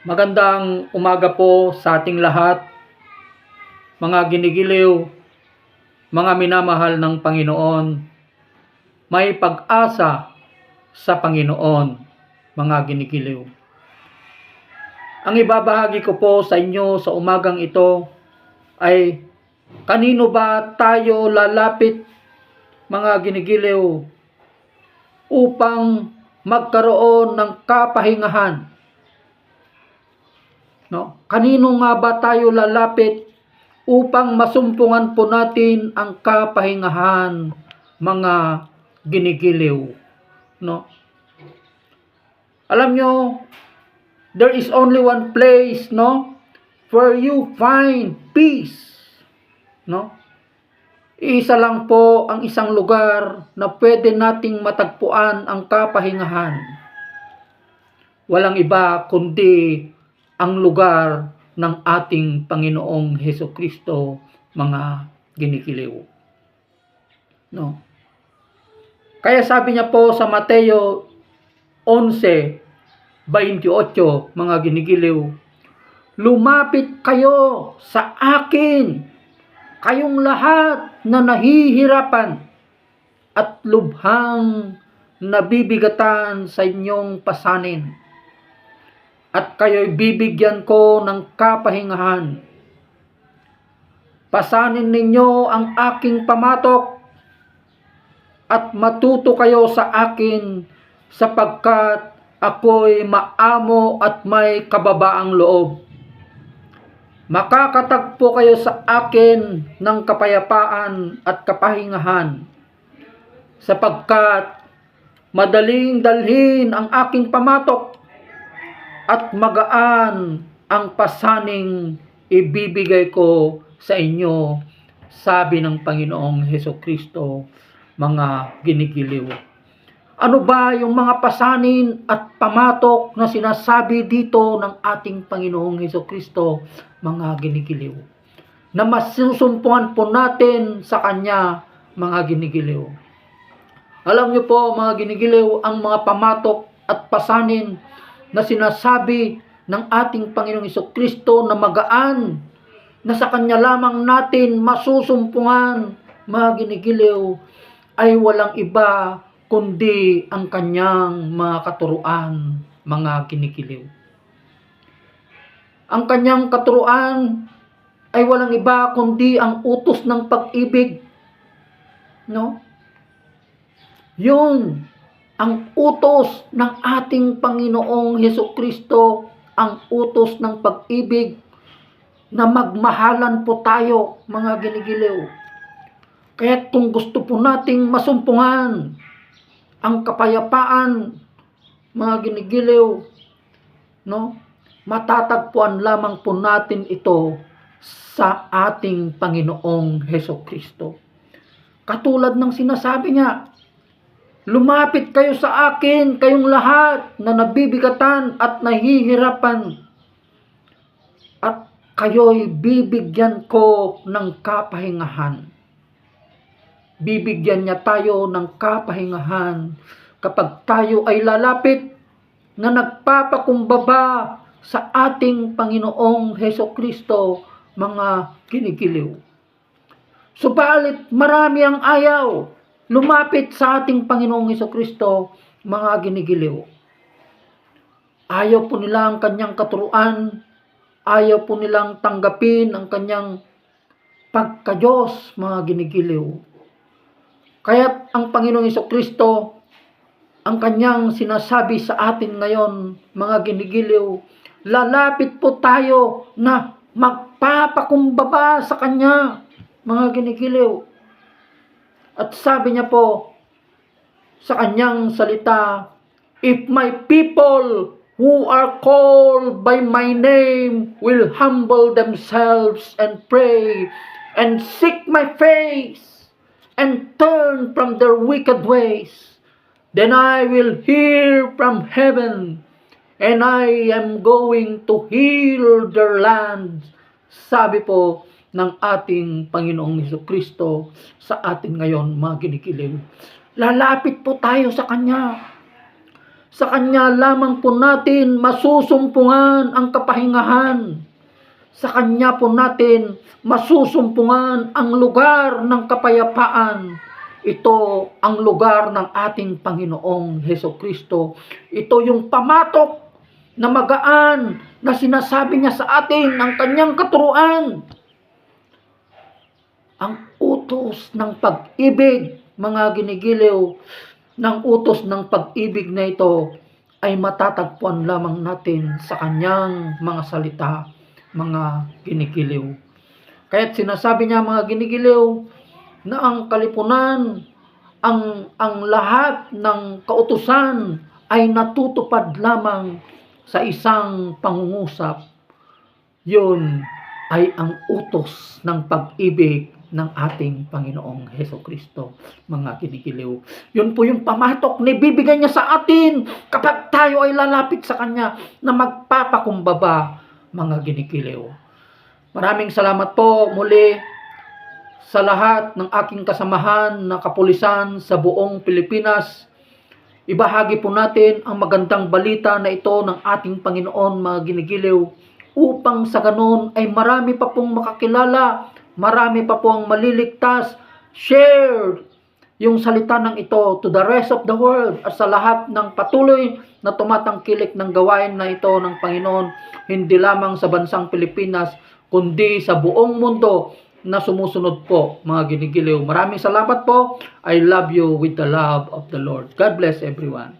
Magandang umaga po sa ating lahat, mga ginigiliw, mga minamahal ng Panginoon. May pag-asa sa Panginoon, mga ginigiliw. Ang ibabahagi ko po sa inyo sa umagang ito ay kanino ba tayo lalapit, mga ginigiliw, upang magkaroon ng kapahingahan No? Kanino nga ba tayo lalapit upang masumpungan po natin ang kapahingahan, mga ginigiliw? No? Alam nyo, there is only one place, no? Where you find peace. No? Isa lang po ang isang lugar na pwede nating matagpuan ang kapahingahan. Walang iba kundi ang lugar ng ating Panginoong Heso Kristo, mga ginikiliw. No? Kaya sabi niya po sa Mateo 11:28, mga ginigiliw, lumapit kayo sa akin, kayong lahat na nahihirapan at lubhang nabibigatan sa inyong pasanin at kayo'y bibigyan ko ng kapahingahan. Pasanin ninyo ang aking pamatok at matuto kayo sa akin sapagkat ako'y maamo at may kababaang loob. Makakatagpo kayo sa akin ng kapayapaan at kapahingahan sapagkat madaling dalhin ang aking pamatok at magaan ang pasaning ibibigay ko sa inyo, sabi ng Panginoong Heso Kristo, mga ginigiliw. Ano ba yung mga pasanin at pamatok na sinasabi dito ng ating Panginoong Heso Kristo, mga ginigiliw? Na masusumpuan po natin sa Kanya, mga ginigiliw. Alam niyo po, mga ginigiliw, ang mga pamatok at pasanin na sinasabi ng ating Panginoong Iso Kristo na magaan, na sa Kanya lamang natin masusumpungan, mga ginigiliw, ay walang iba kundi ang Kanyang mga katuruan, mga ginigiliw. Ang Kanyang katuruan ay walang iba kundi ang utos ng pag-ibig. No? Yun ang utos ng ating Panginoong Heso Kristo, ang utos ng pag-ibig na magmahalan po tayo, mga ginigiliw. Kaya kung gusto po nating masumpungan ang kapayapaan, mga ginigiliw, no? matatagpuan lamang po natin ito sa ating Panginoong Heso Kristo. Katulad ng sinasabi niya, Lumapit kayo sa akin, kayong lahat na nabibigatan at nahihirapan. At kayo'y bibigyan ko ng kapahingahan. Bibigyan niya tayo ng kapahingahan kapag tayo ay lalapit na nagpapakumbaba sa ating Panginoong Heso Kristo, mga kinikiliw. Subalit marami ang ayaw lumapit sa ating Panginoong Heso Kristo, mga ginigiliw. Ayaw po nila ang kanyang katuruan, ayaw po nilang tanggapin ang kanyang pagka-Diyos, mga ginigiliw. Kaya ang Panginoong Heso Kristo, ang kanyang sinasabi sa atin ngayon, mga ginigiliw, lalapit po tayo na magpapakumbaba sa Kanya, mga ginigiliw at sabi niya po sa kanyang salita, If my people who are called by my name will humble themselves and pray and seek my face and turn from their wicked ways, then I will hear from heaven and I am going to heal their land. Sabi po ng ating Panginoong Heso Kristo sa atin ngayon, mga ginikiliw. Lalapit po tayo sa Kanya. Sa Kanya lamang po natin masusumpungan ang kapahingahan. Sa Kanya po natin masusumpungan ang lugar ng kapayapaan. Ito ang lugar ng ating Panginoong Heso Kristo. Ito yung pamatok na magaan na sinasabi niya sa atin ng kanyang katuruan. Ang utos ng pag-ibig, mga ginigiliw, ng utos ng pag-ibig na ito ay matatagpuan lamang natin sa kanyang mga salita, mga ginigiliw. Kaya't sinasabi niya mga ginigiliw na ang kalipunan, ang, ang lahat ng kautusan ay natutupad lamang sa isang pangungusap. Yun ay ang utos ng pag-ibig ng ating Panginoong Heso Kristo, mga kinigiliw. Yun po yung pamatok na bibigay niya sa atin kapag tayo ay lalapit sa Kanya na magpapakumbaba, mga ginikiliw. Maraming salamat po muli sa lahat ng aking kasamahan na kapulisan sa buong Pilipinas. Ibahagi po natin ang magandang balita na ito ng ating Panginoon mga ginigiliw upang sa ganon ay marami pa pong makakilala, marami pa pong maliligtas. Share yung salita ng ito to the rest of the world at sa lahat ng patuloy na tumatangkilik ng gawain na ito ng Panginoon, hindi lamang sa bansang Pilipinas, kundi sa buong mundo na sumusunod po, mga ginigiliw. Maraming salamat po. I love you with the love of the Lord. God bless everyone.